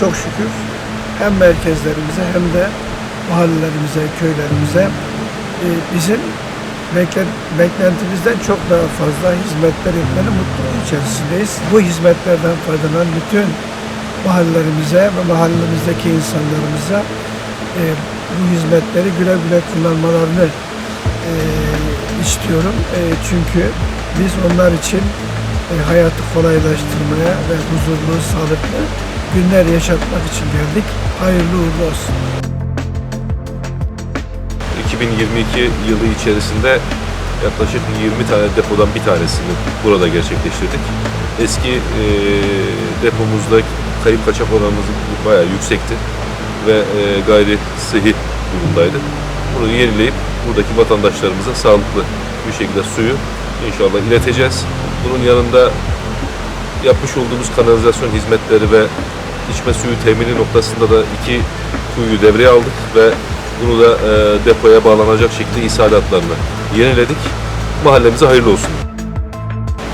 çok şükür hem merkezlerimize hem de mahallelerimize, köylerimize e, bizim bekle- beklentimizden çok daha fazla hizmetler etmenin mutluluğu içerisindeyiz. Bu hizmetlerden faydalanan bütün mahallelerimize ve mahallemizdeki insanlarımıza e, bu hizmetleri güle güle kullanmalarını e, istiyorum. E, çünkü biz onlar için e, hayatı kolaylaştırmaya ve huzurlu, sağlıklı günler yaşatmak için geldik. Hayırlı uğurlu olsun. 2022 yılı içerisinde yaklaşık 20 tane depodan bir tanesini burada gerçekleştirdik. Eski e, depomuzda kayıp kaçak oranımız bayağı yüksekti ve e, gayri sıhhi durumdaydı. Bunu yenileyip buradaki vatandaşlarımıza sağlıklı bir şekilde suyu inşallah ileteceğiz. Bunun yanında yapmış olduğumuz kanalizasyon hizmetleri ve içme suyu temini noktasında da iki kuyuyu devreye aldık ve bunu da e, depoya bağlanacak şekilde ishalatlarını yeniledik. Mahallemize hayırlı olsun.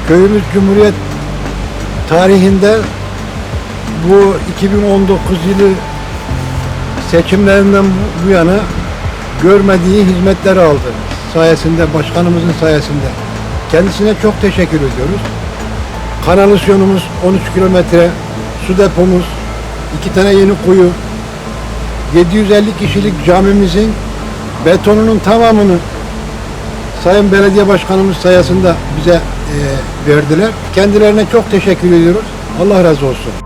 Köyümüz Cumhuriyet tarihinde bu 2019 yılı seçimlerinden bu- yana görmediği hizmetleri aldı. Sayesinde, başkanımızın sayesinde. Kendisine çok teşekkür ediyoruz. Kanalizasyonumuz 13 kilometre, su depomuz, iki tane yeni kuyu, 750 kişilik camimizin betonunun tamamını Sayın Belediye Başkanımız sayesinde bize e, verdiler. Kendilerine çok teşekkür ediyoruz. Allah razı olsun.